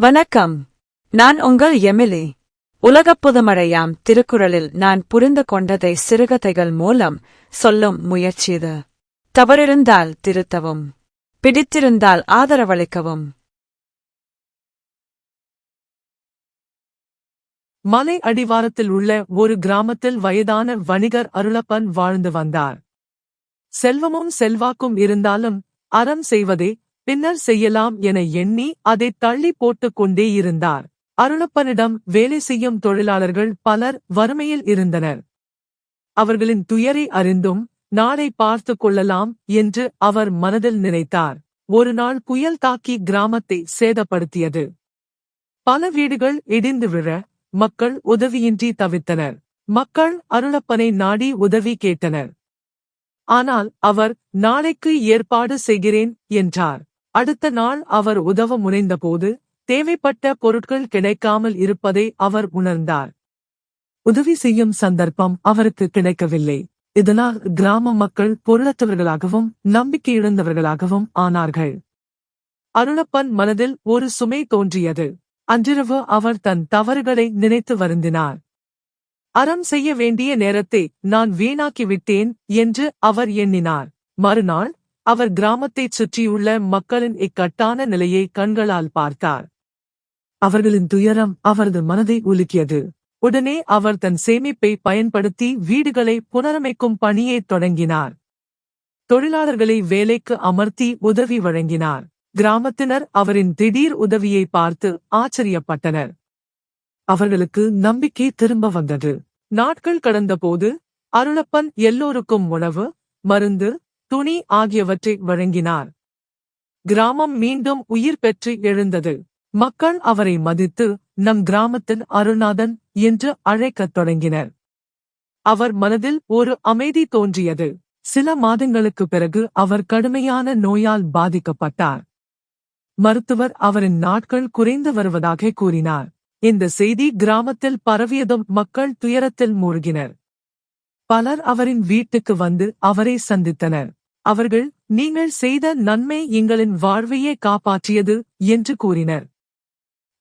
வணக்கம். நான் உங்கள் எமிலி. உலகப் புதுமழையாம் திருக்குறளில் நான் புரிந்து கொண்டதை சிறுகதைகள் மூலம் சொல்லும் முயற்சிது தவறிருந்தால் திருத்தவும். பிடித்திருந்தால் ஆதரவளிக்கவும். மலை அடிவாரத்தில் உள்ள ஒரு கிராமத்தில் வயதான வணிகர் அருளப்பன் வாழ்ந்து வந்தார். செல்வமும் செல்வாக்கும் இருந்தாலும் அறம் செய்வதே பின்னர் செய்யலாம் என எண்ணி அதை தள்ளி போட்டுக் கொண்டே இருந்தார். அருளப்பனிடம் வேலை செய்யும் தொழிலாளர்கள் பலர் வறுமையில் இருந்தனர். அவர்களின் துயரை அறிந்தும் நாளை பார்த்து கொள்ளலாம் என்று அவர் மனதில் நினைத்தார். ஒரு நாள் புயல் தாக்கி கிராமத்தை சேதப்படுத்தியது. பல வீடுகள் இடிந்து விழ மக்கள் உதவியின்றி தவித்தனர். மக்கள் அருளப்பனை நாடி உதவி கேட்டனர். ஆனால் அவர் நாளைக்கு ஏற்பாடு செய்கிறேன் என்றார். அடுத்த நாள் அவர் உதவ முனைந்தபோது தேவைப்பட்ட பொருட்கள் கிடைக்காமல் இருப்பதை அவர் உணர்ந்தார். உதவி செய்யும் சந்தர்ப்பம் அவருக்கு கிடைக்கவில்லை. இதனால் கிராம மக்கள் பொருளற்றவர்களாகவும் நம்பிக்கையிழந்தவர்களாகவும் ஆனார்கள். அருளப்பன் மனதில் ஒரு சுமை தோன்றியது. அன்றிரவு அவர் தன் தவறுகளை நினைத்து வருந்தினார். அறம் செய்ய வேண்டிய நேரத்தை நான் வீணாக்கிவிட்டேன் என்று அவர் எண்ணினார். மறுநாள் அவர் கிராமத்தைச் சுற்றியுள்ள மக்களின் இக்கட்டான நிலையை கண்களால் பார்த்தார். அவர்களின் துயரம் அவரது மனதை உலுக்கியது. உடனே அவர் தன் சேமிப்பை பயன்படுத்தி வீடுகளை புனரமைக்கும் பணியை தொடங்கினார். தொழிலாளர்களை வேலைக்கு அமர்த்தி உதவி வழங்கினார். கிராமத்தினர் அவரின் திடீர் உதவியை பார்த்து ஆச்சரியப்பட்டனர். அவர்களுக்கு நம்பிக்கை திரும்ப வந்தது. நாட்கள் கடந்தபோது அருளப்பன் எல்லோருக்கும் உணவு மருந்து துணி ஆகியவற்றை வழங்கினார். கிராமம் மீண்டும் உயிர் பெற்று எழுந்தது. மக்கள் அவரை மதித்து நம் கிராமத்தின் அருணாதன் என்று அழைக்கத் தொடங்கினர். அவர் மனதில் ஒரு அமைதி தோன்றியது. சில மாதங்களுக்கு பிறகு அவர் கடுமையான நோயால் பாதிக்கப்பட்டார். மருத்துவர் அவரின் நாட்கள் குறைந்து வருவதாக கூறினார். இந்த செய்தி கிராமத்தில் பரவியதும் மக்கள் துயரத்தில் மூழ்கினர். பலர் அவரின் வீட்டுக்கு வந்து அவரை சந்தித்தனர். அவர்கள் நீங்கள் செய்த நன்மை எங்களின் வாழ்வையே காப்பாற்றியது என்று கூறினர்.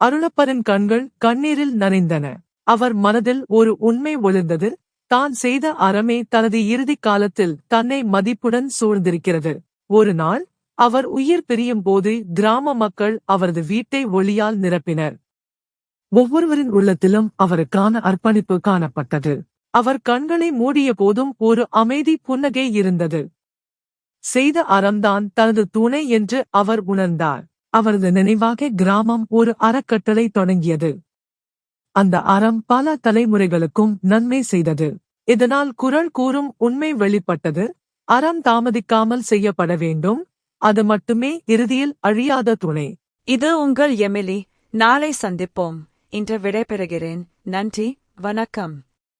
அருளப்பரின் கண்கள் கண்ணீரில் நனைந்தன. அவர் மனதில் ஒரு உண்மை ஒளிர்ந்தது. தான் செய்த அறமே தனது இறுதிக் காலத்தில் தன்னை மதிப்புடன் சூழ்ந்திருக்கிறது. ஒரு நாள் அவர் உயிர் பிரியும் போது கிராம மக்கள் அவரது வீட்டை ஒளியால் நிரப்பினர். ஒவ்வொருவரின் உள்ளத்திலும் அவருக்கான அர்ப்பணிப்பு காணப்பட்டது. அவர் கண்களை மூடிய போதும் ஒரு அமைதி புன்னகை இருந்தது. செய்த அறம்தான் தனது துணை என்று அவர் உணர்ந்தார். அவரது நினைவாக கிராமம் ஒரு அறக்கட்டளை தொடங்கியது. அந்த அறம் பல தலைமுறைகளுக்கும் நன்மை செய்தது. இதனால் குரல் கூறும் உண்மை வெளிப்பட்டது. அறம் தாமதிக்காமல் செய்யப்பட வேண்டும். அது மட்டுமே இறுதியில் அழியாத துணை. இது உங்கள் எமிலி நாளை சந்திப்போம். இன்று விடைபெறுகிறேன். நன்றி. வணக்கம்.